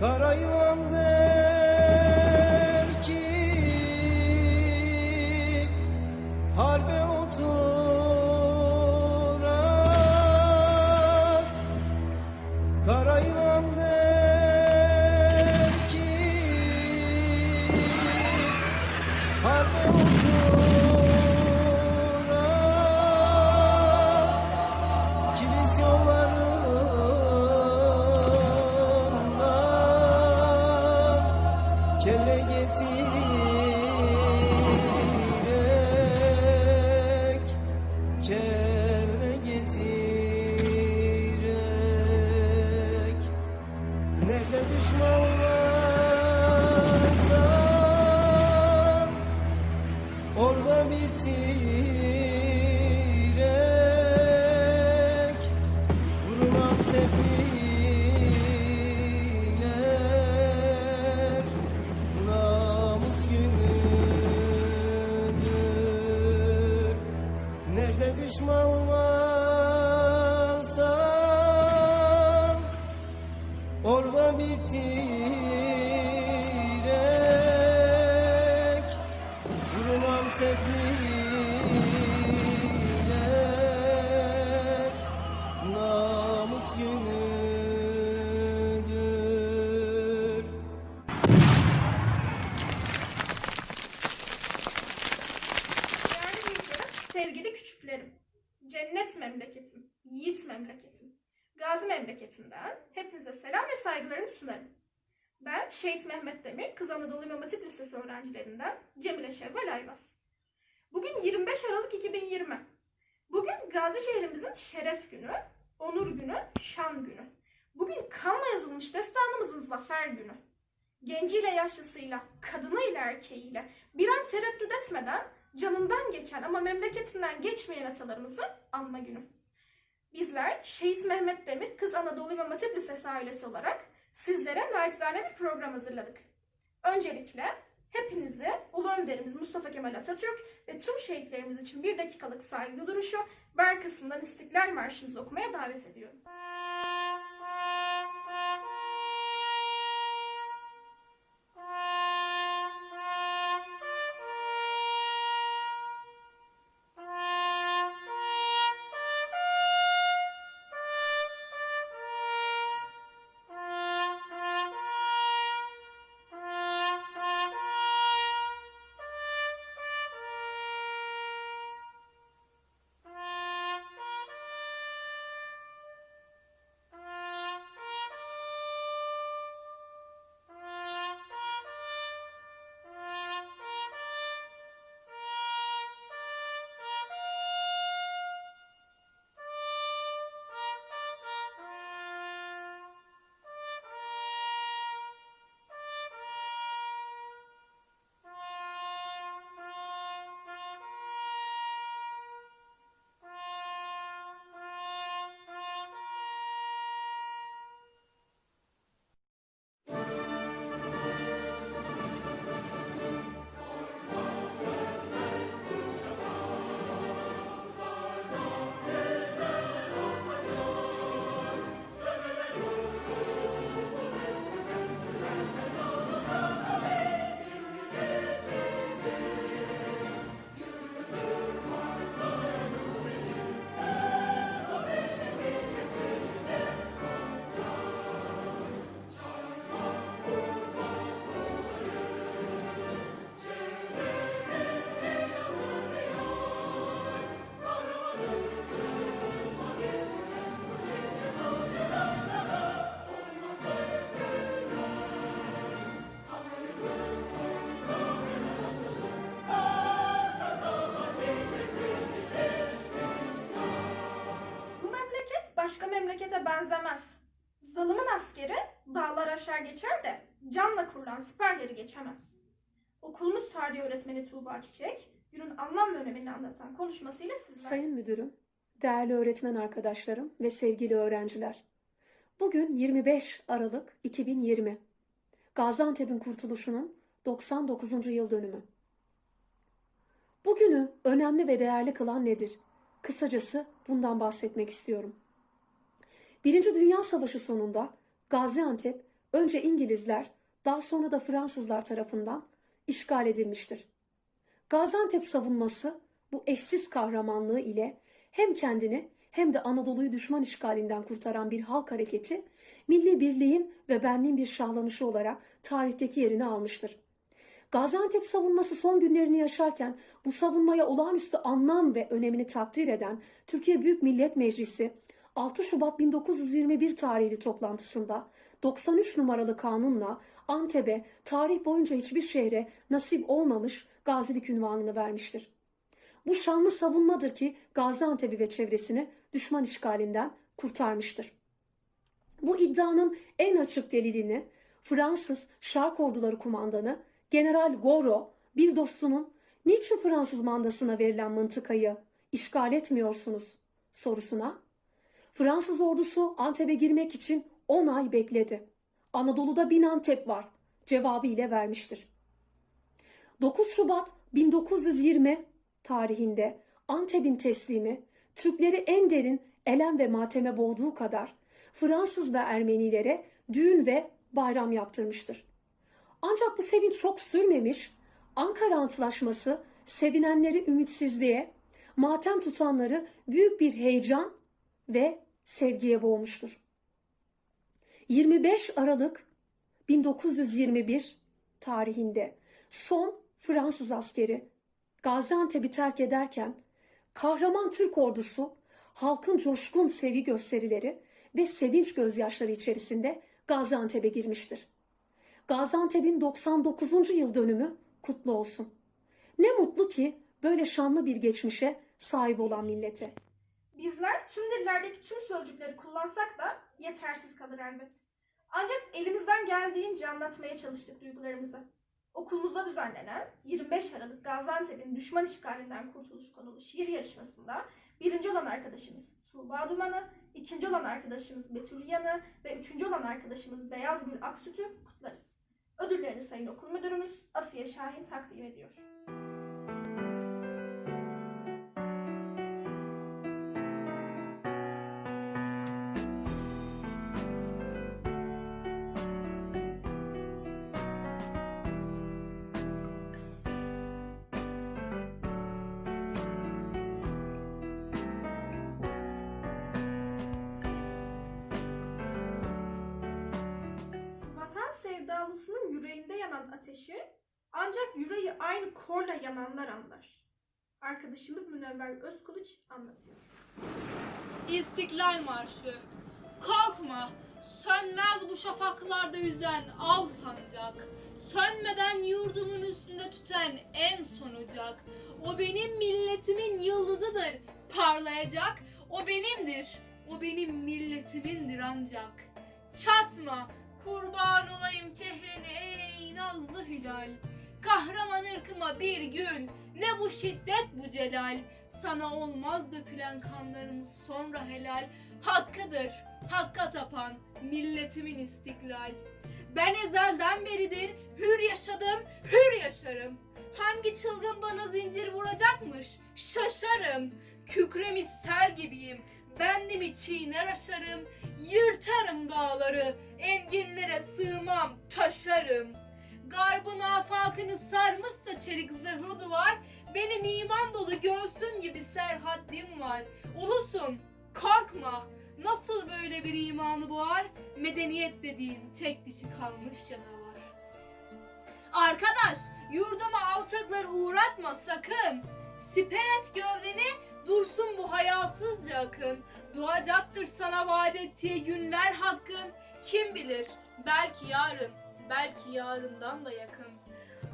Karayılan der ki harbe kelle getirerek düşman varsa orada bitirek. Vurulan tefiler cennet memleketim, yiğit memleketim, gazi memleketinden hepinize selam ve saygılarımı sunarım. Ben Şehit Mehmet Demir, Kız Anadolu İmam Hatip Lisesi öğrencilerinden Cemile Şevval Ayvaz. Bugün 25 Aralık 2020. Bugün Gazi şehrimizin şeref günü, onur günü, şan günü. Bugün kanla yazılmış destanımızın zafer günü. Genciyle yaşlısıyla, kadınıyla erkeğiyle bir an tereddüt etmeden canından geçen ama memleketinden geçmeyen atalarımızı anma günü. Bizler Şehit Mehmet Demir Kız Anadolu İmam Hatip Lisesi ailesi olarak sizlere naçizane bir program hazırladık. Öncelikle hepinizi Ulu Önderimiz Mustafa Kemal Atatürk ve tüm şehitlerimiz için bir dakikalık saygı duruşu ve arkasından İstiklal Marşımızı okumaya davet ediyorum. Askeri dağlar aşağı geçer de canla kurulan siperleri geçemez. Okulumuz tarihi öğretmeni Tuğba Çiçek, günün anlam ve önemini anlatan konuşmasıyla sizler. Sayın Müdürüm, değerli öğretmen arkadaşlarım ve sevgili öğrenciler. Bugün 25 Aralık 2020. Gaziantep'in kurtuluşunun 99. yıl dönümü. Bugünü önemli ve değerli kılan nedir? Kısacası bundan bahsetmek istiyorum. Birinci Dünya Savaşı sonunda Gaziantep önce İngilizler, daha sonra da Fransızlar tarafından işgal edilmiştir. Gaziantep savunması bu eşsiz kahramanlığı ile hem kendini hem de Anadolu'yu düşman işgalinden kurtaran bir halk hareketi, milli birliğin ve benliğin bir şahlanışı olarak tarihteki yerini almıştır. Gaziantep savunması son günlerini yaşarken bu savunmaya olağanüstü anlam ve önemini takdir eden Türkiye Büyük Millet Meclisi 6 Şubat 1921 tarihli toplantısında 93 numaralı kanunla Antep'e tarih boyunca hiçbir şehre nasip olmamış gazilik ünvanını vermiştir. Bu şanlı savunmadır ki Gaziantep'i ve çevresini düşman işgalinden kurtarmıştır. Bu iddianın en açık delilini Fransız Şark Orduları Kumandanı General Goro bir dostunun niçin Fransız mandasına verilen mıntıkayı işgal etmiyorsunuz sorusuna Fransız ordusu Antep'e girmek için 10 ay bekledi. Anadolu'da bin Antep var cevabı ile vermiştir. 9 Şubat 1920 tarihinde Antep'in teslimi Türkleri en derin elem ve mateme boğduğu kadar Fransız ve Ermenilere düğün ve bayram yaptırmıştır. Ancak bu sevinç çok sürmemiş, Ankara Antlaşması sevinenleri ümitsizliğe, matem tutanları büyük bir heyecan ve sevgiye boğmuştur. 25 Aralık 1921 tarihinde son Fransız askeri Gaziantep'i terk ederken kahraman Türk ordusu halkın coşkun sevgi gösterileri ve sevinç gözyaşları içerisinde Gaziantep'e girmiştir. Gaziantep'in 99. yıl dönümü kutlu olsun. Ne mutlu ki böyle şanlı bir geçmişe sahip olan millete. Bizler tüm dillerdeki tüm sözcükleri kullansak da yetersiz kalır elbet. Ancak elimizden geldiğince anlatmaya çalıştık duygularımızı. Okulumuzda düzenlenen 25 Aralık Gaziantep'in düşman işgalinden kurtuluş konulu şiir yarışmasında birinci olan arkadaşımız Tuğba Duman'ı, ikinci olan arkadaşımız Betül Yan'ı ve üçüncü olan arkadaşımız Beyaz Gül Aksüt'ü kutlarız. Ödüllerini Sayın Okul Müdürümüz Asiye Şahin takdim ediyor. Sevdalısının yüreğinde yanan ateşi ancak yüreği aynı korla yananlar anlar. Arkadaşımız Münevver Özkılıç anlatıyor. İstiklal Marşı. Korkma, sönmez bu şafaklarda yüzen al sancak. Sönmeden yurdumun üstünde tüten en son ocak. O benim milletimin yıldızıdır, parlayacak. O benimdir, o benim milletimindir ancak. Çatma, kurban olayım çehreni ey nazlı hilal. Kahraman ırkıma bir gül, ne bu şiddet bu celal. Sana olmaz dökülen kanlarımız sonra helal. Hakkıdır, hakka tapan milletimin istiklal. Ben ezelden beridir hür yaşadım, hür yaşarım. Hangi çılgın bana zincir vuracakmış? Şaşarım. Kükremi sel gibiyim. Bendimi çiğner aşarım. Yırtarım dağları. Enginlere sığmam, taşarım. Garbın afakını sarmışsa çelik zırhlı duvar, benim iman dolu göğsüm gibi serhaddim var. Ulusun, korkma. Nasıl böyle bir imanı boğar? Medeniyet dediğin tek dişi kalmış canavar. Arkadaş, yurduma alçaklar uğratma sakın. Siper et gövdeni, dursun bu hayasızca akın. Doğacaktır sana vaat ettiği günler hakkın. Kim bilir, belki yarın, belki yarından da yakın.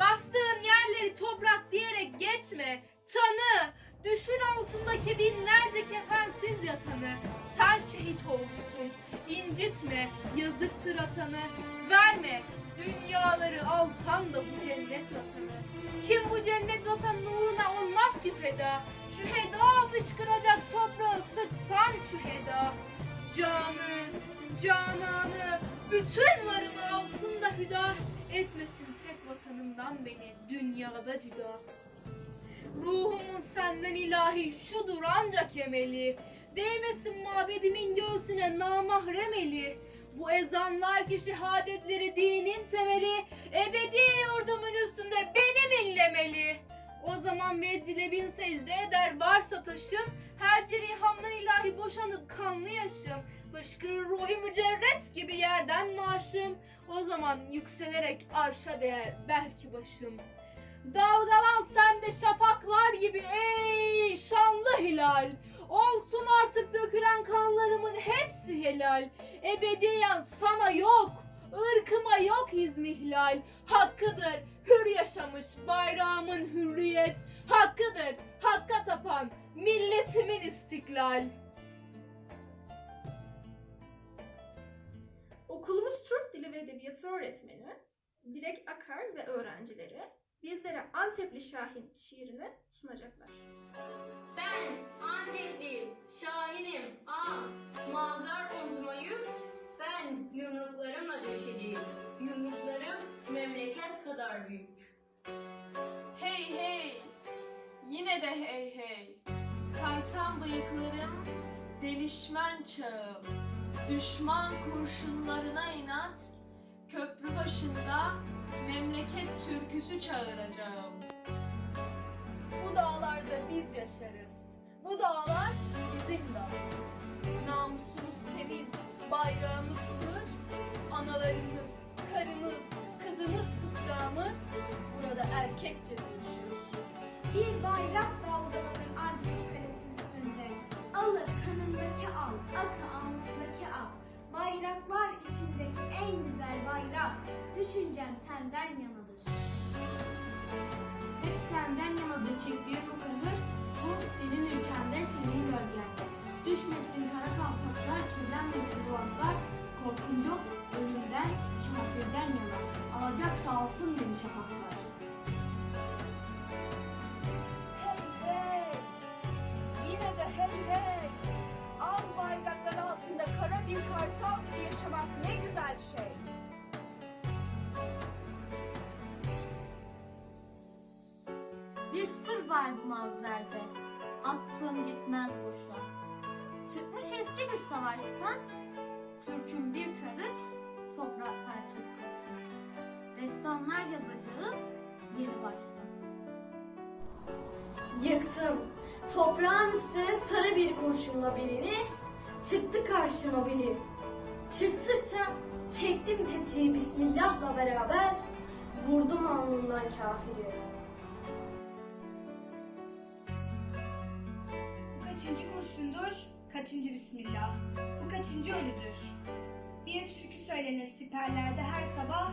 Bastığın yerleri toprak diyerek geçme. Tanı, düşün altındaki binlerce kefensiz yatanı. Sen şehit olmuşsun. İncitme, yazıktır atanı. Verme, dünyaları alsan da bu cennet vatanı. Kim bu cennet vatanın uğruna olmaz ki feda. Şu heda fışkıracak toprağı sıksan şu heda. Canı, cananı, bütün varımı alsın da hüda. Etmesin tek vatanımdan beni dünyada cüda. Ruhumun senden ilahi şudur ancak emeli. Değmesin mabedimin göğsüne namahrem eli. Bu ezanlar ki şehadetleri dinin temeli, ebedi yurdumun üstünde benim inlemeli. O zaman veddile bin secde eder varsa taşım, her cerihamdan ilahi boşanıp kanlı yaşım. Fışkırır ruhi mücerret gibi yerden maaşım. O zaman yükselerek arşa değer belki başım. Dalgalan sen de şafaklar gibi ey şanlı hilal. Olsun artık dökülen kanlarımın hepsi helal. Ebediyen sana yok, ırkıma yok izmihlal. Hakkıdır hür yaşamış bayrağımın hürriyet. Hakkıdır hakka tapan milletimin istiklal. Okulumuz Türk Dili ve Edebiyatı öğretmeni Dilek Akar ve öğrencileri bizlere Antepli Şahin şiirini sunacaklar. Ben Antepliyim, Şahinim, ağam. Mazar omzuma yük, ben yumruklarımla döşeceğim. Yumruklarım memleket kadar büyük. Hey hey, yine de hey hey. Kaytan bıyıklarım, delişmen çağım. Düşman kurşunlarına inat, köprü başında memleket türküsü çağıracağım. Bu dağlarda biz yaşarız. Bu dağlar bizim dağımız. Namusumuz temiz, bayrağımız hür. Analarımız, karımız, kızımız, kızcağımız burada erkekçe dövüşür. Bir bayrak dalgalanır Antep kalesi üstünde. Alır kanındaki al, akı alnındaki al. Bayraklar içindeki en güzel bayrak. Düşüncem senden yanadır. Hep senden yanadır çektiği bu kahır. Bu senin ülkende, senin gölgende. Düşmesin kara kalpaklar, kirlenmesin duvarlar. Korkum yok ölümden, kafirden yana. Alacak sağolsun beni şafaklar. Hey hey! Yine de hey hey! Al bayraklar altında kara bir kartal gibi yaşamak ne güzel şey. Bir sır var bu mavzerde, attığım gitmez boşa. Çıkmış eski bir savaştan, Türk'ün bir Destanlar yazacağız yeni baştan. Yıktım. Toprağın üstüne sarı bir kurşunla birini, çıktı karşıma biri. Çıktıkça çektim tetiği Bismillah'la beraber, vurdum alnından kafiri. Bu kaçıncı kurşundur? Kaçıncı bismillah? Bu kaçıncı ölüdür? Bir türkü söylenir siperlerde her sabah.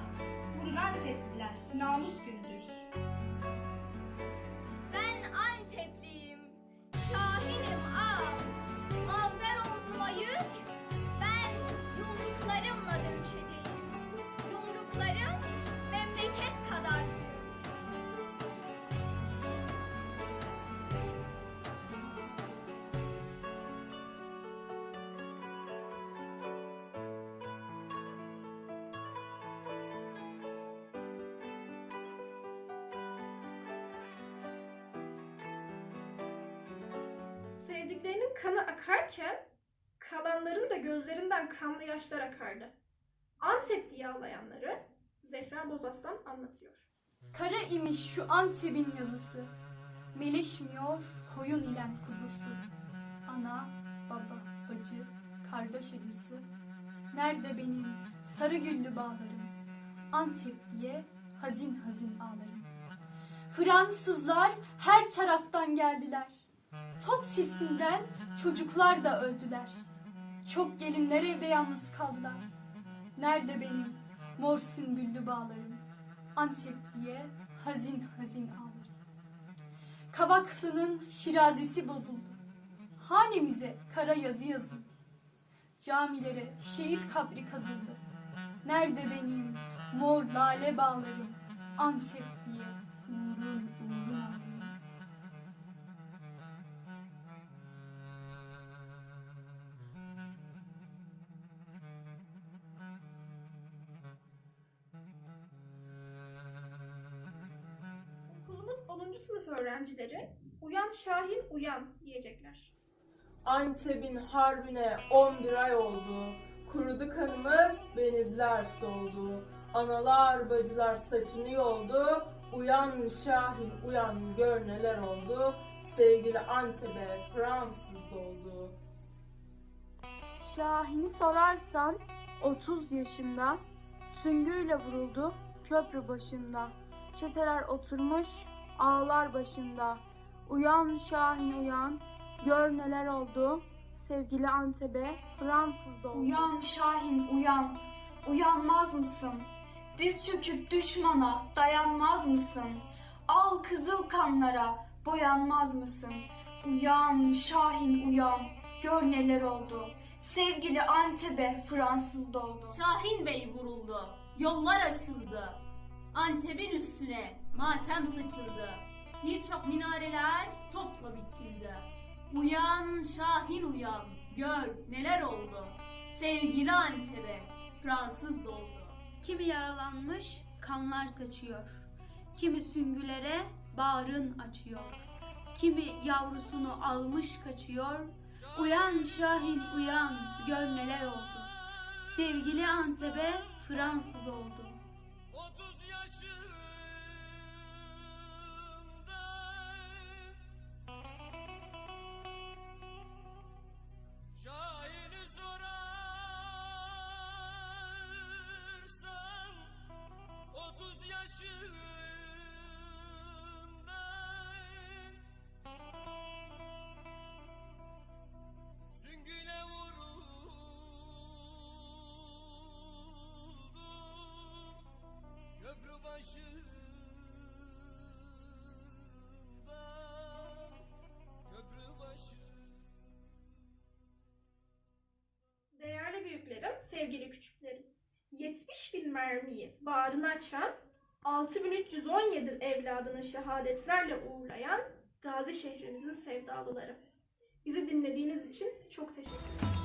Vurun Antepliler, namus günüdür. Sevdiklerinin kanı akarken kalanların da gözlerinden kanlı yaşlar akardı. Antep diye ağlayanları Zehra Bozaslan anlatıyor. Kara imiş şu Antep'in yazısı. Meleşmiyor koyun ile kuzusu. Ana, baba, bacı, kardeş acısı. Nerede benim sarı güllü bağlarım? Antep diye hazin hazin ağlarım. Fransızlar her taraftan geldiler. Top sesinden çocuklar da öldüler. Çok gelinler evde yalnız kaldılar. Nerede benim mor sümbüllü bağlarım? Antep diye hazin hazin ağlarım. Kavaklı'nın şirazesi bozuldu. Hanemize kara yazı yazıldı. Camilere şehit kabri kazıldı. Nerede benim mor lale bağlarım? Antep 10. sınıf öğrencileri uyan Şahin uyan diyecekler. Antep'in harbine 11 ay oldu. Kurudu kanımız, benizler soldu. Analar bacılar saçını yoldu. Uyan Şahin uyan gör neler oldu. Sevgili Antep'e Fransız doldu. Şahin'i sorarsan 30 yaşında süngüyle vuruldu köprü başında. Çeteler oturmuş ağlar başında. Uyan Şahin uyan gör neler oldu. Sevgili Antep'e Fransız doldu. Uyan Şahin uyan, uyanmaz mısın? Diz çöküp düşmana dayanmaz mısın? Al kızıl kanlara boyanmaz mısın? Uyan Şahin uyan, gör neler oldu. Sevgili Antep'e Fransız doldu. Şahin Bey vuruldu. Yollar açıldı. Antep'in üstüne matem saçıldı. Birçok minareler topla biçildi. Uyan Şahin uyan. Gör neler oldu. Sevgili Antep'e Fransız doldu. Kimi yaralanmış kanlar saçıyor. Kimi süngülere bağrın açıyor. Kimi yavrusunu almış kaçıyor. Uyan Şahin uyan gör neler oldu. Sevgili Antep'e Fransız oldu. Sevgili küçüklerim. 70 bin mermiyi bağrına açan, 6317 evladını şehadetlerle uğurlayan Gazi şehrimizin sevdalıları. Bizi dinlediğiniz için çok teşekkür ederim.